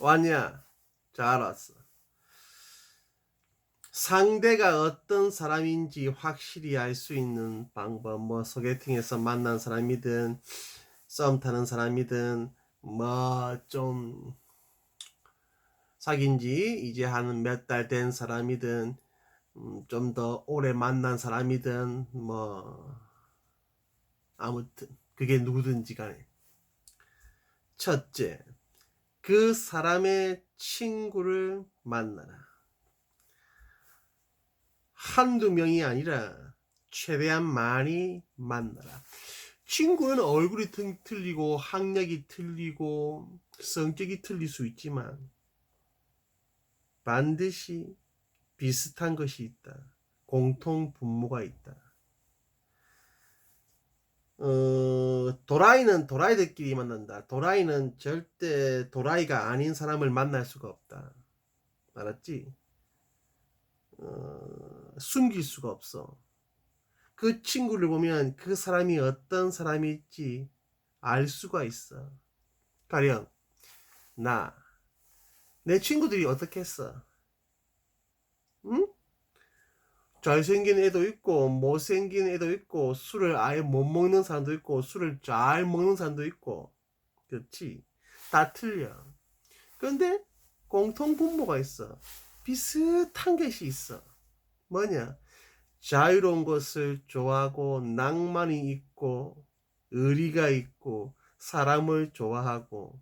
왔냐? 잘 왔어. 상대가 어떤 사람인지 확실히 알 수 있는 방법, 뭐 소개팅에서 만난 사람이든 썸 타는 사람이든 뭐 좀 사귄 지 이제 한 몇 달 된 사람이든 음, 좀더 오래 만난 사람이든 뭐 아무튼 그게 누구든지 간에 첫째 그 사람의 친구를 만나라. 한두 명이 아니라 최대한 많이 만나라. 친구는 얼굴이 튼- 틀리고 학력이 틀리고 성격이 틀릴 수 있지만 반드시 비슷한 것이 있다. 공통 분모가 있다. 어, 도라이는 도라이들끼리 만난다. 도라이는 절대 도라이가 아닌 사람을 만날 수가 없다. 알았지? 어, 숨길 수가 없어. 그 친구를 보면 그 사람이 어떤 사람일지 알 수가 있어. 가령, 나, 내 친구들이 어떻게 했어? 응? 잘생긴 애도 있고, 못생긴 애도 있고, 술을 아예 못 먹는 사람도 있고, 술을 잘 먹는 사람도 있고, 그렇지? 다 틀려. 근데 공통 분모가 있어. 비슷한 것이 있어. 뭐냐? 자유로운 것을 좋아하고, 낭만이 있고, 의리가 있고, 사람을 좋아하고,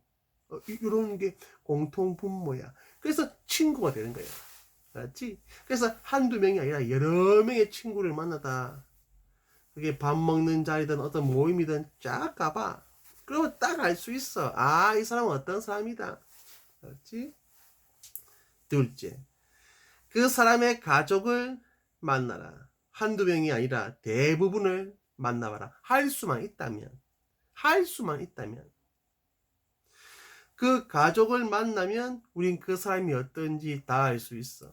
어, 이- 이런 게 공통 분모야. 그래서 친구가 되는 거야. 알았지? 그래서 한두 명이 아니라 여러 명의 친구를 만나다. 그게 밥 먹는 자리든 어떤 모임이든 쫙 가봐. 그러면 딱 알 수 있어. 아, 이 사람은 어떤 사람이다. 알았지? 둘째. 그 사람의 가족을 만나라. 한두 명이 아니라 대부분을 만나봐라. 할 수만 있다면. 할 수만 있다면. 그 가족을 만나면 우린 그 사람이 어떤지 다 알 수 있어.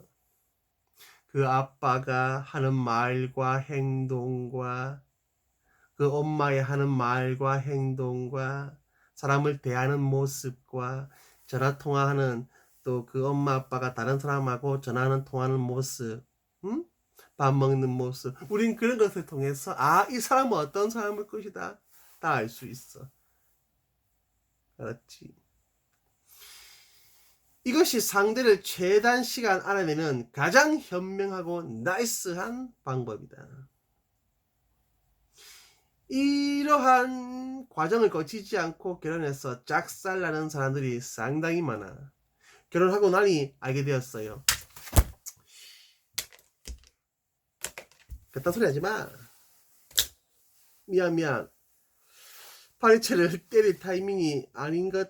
그 아빠가 하는 말과 행동과 그 엄마의 하는 말과 행동과 사람을 대하는 모습과 전화 통화하는 또 그 엄마 아빠가 다른 사람하고 전화하는 통화하는 모습, 응? 밥 먹는 모습. 우린 그런 것을 통해서 아, 이 사람은 어떤 사람일 것이다. 다 알 수 있어. 알았지? 이것이 상대를 최단 시간 알아내는 가장 현명하고 나이스한 방법이다. 이러한 과정을 거치지 않고 결혼해서 짝살나는 사람들이 상당히 많아. 결혼하고 나니 알게 되었어요. 그딴 소리 하지 마. 미안, 미안. 파리채를 때릴 타이밍이 아닌 것,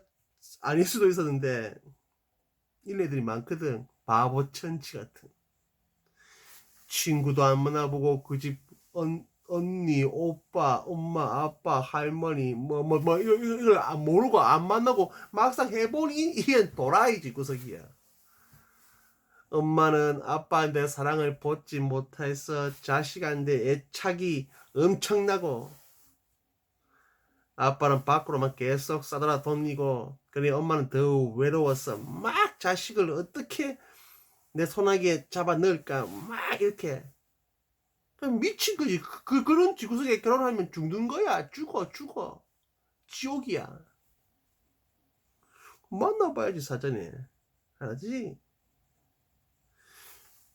아닐 수도 있었는데, 애들이 많거든. 바보 천치 같은. 친구도 안 만나보고 그 집 언니, 오빠, 엄마, 아빠, 할머니, 뭐, 뭐, 뭐, 이걸, 안 모르고 안 만나고 막상 해보니 이게 도라이지, 구석이야. 엄마는 아빠한테 사랑을 받지 못해서 자식한테 애착이 엄청나고, 아빠는 밖으로만 계속 싸돌아 다니고, 그래 엄마는 더 외로워서 막 자식을 어떻게 내 손아귀에 잡아 넣을까? 막 이렇게. 미친 거지. 그, 그 그런 지구석에 결혼하면 죽는 거야. 죽어 죽어. 지옥이야. 만나봐야지 사전에. 알았지?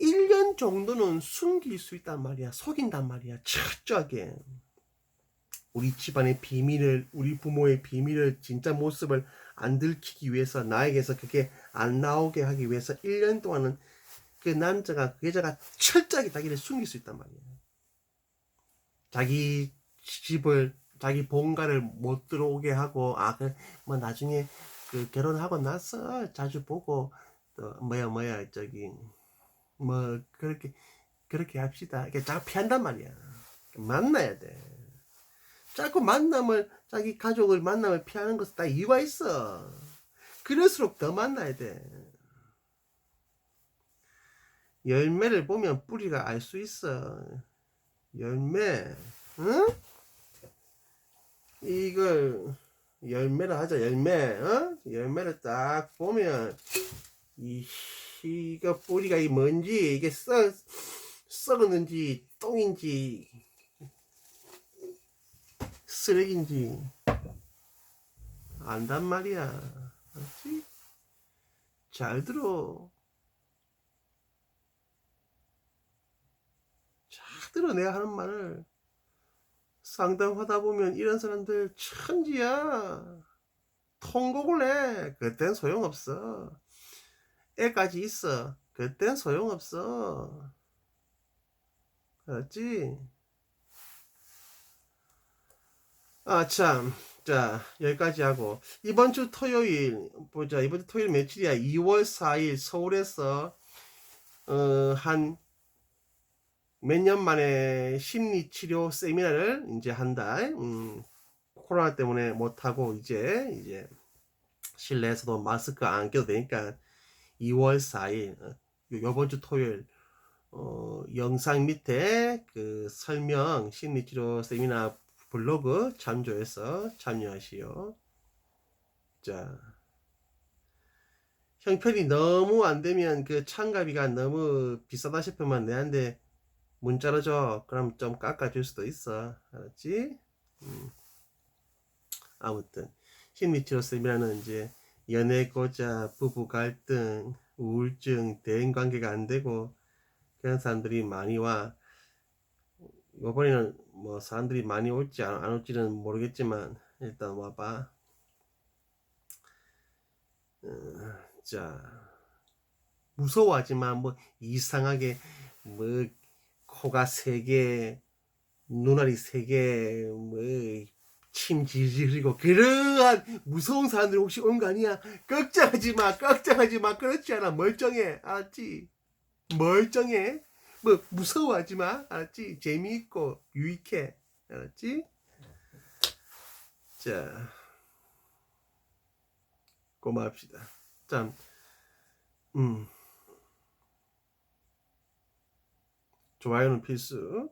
1년 정도는 숨길 수 있단 말이야. 속인단 말이야. 철저하게 우리 집안의 비밀을 우리 부모의 비밀을 진짜 모습을 안 들키기 위해서 나에게서 그게 안 나오게 하기 위해서 1년 동안은 그 남자가 그 여자가 철저하게 자기를 숨길 수 있단 말이야. 자기 집을 자기 본가를 못 들어오게 하고 아뭐 나중에 그 결혼하고 나서 자주 보고 또 뭐야 뭐야 저기 뭐 그렇게 그렇게 합시다. 이렇게 자꾸 피한단 말이야. 만나야 돼. 자꾸 만남을 자기 가족을 만남을 피하는 것은 다 이유가 있어. 그럴수록 더 만나야 돼. 열매를 보면 뿌리가 알 수 있어. 열매, 응? 이걸 열매를 하자 열매 어 열매를 딱 보면 이 이거 뿌리가 이 뭔지 이게 썩 썩었는지 똥인지 쓰레기인지 안단 말이야 알지? 잘 들어 잘 들어 내가 하는 말을 상담하다 보면 이런 사람들 천지야. 통곡을 해. 그땐 소용없어. 애까지 있어. 그땐 소용없어. 알았지? 아, 참. 자, 여기까지 하고. 이번 주 토요일, 보자. 이번 주 토요일 며칠이야? 2월 4일 서울에서, 어, 한, 몇 년 만에 심리치료 세미나를 이제 한다. 음, 코로나 때문에 못하고 이제 이제 실내에서도 마스크 안 껴도 되니까 2월 4일 어, 요- 요번 주 토요일 어, 영상 밑에 그 설명 심리치료 세미나 블로그 참조해서 참여하시오. 자. 형편이 너무 안 되면 그 참가비가 너무 비싸다 싶으면 내한테 문자로 줘. 그럼 좀 깎아줄 수도 있어. 알았지? 음. 아무튼 심리치료 쌤이라는 이제 연애 고자, 부부 갈등, 우울증, 대인 관계가 안 되고 그런 사람들이 많이 와. 이번에는 뭐 사람들이 많이 올지 안, 안 올지는 모르겠지만 일단 와봐. 어, 자 무서워하지만 뭐 이상하게 뭐 코가 세 개, 눈알이 세 개, 뭐, 침 질질 흘리고, 그러한 무서운 사람들이 혹시 온 거 아니야? 걱정하지 마, 걱정하지 마. 그렇지 않아. 멀쩡해. 알았지? 멀쩡해. 뭐, 무서워하지 마. 알았지? 재미있고, 유익해. 알았지? 자, 고맙습니다. 참, 음. 좋아요는 필수.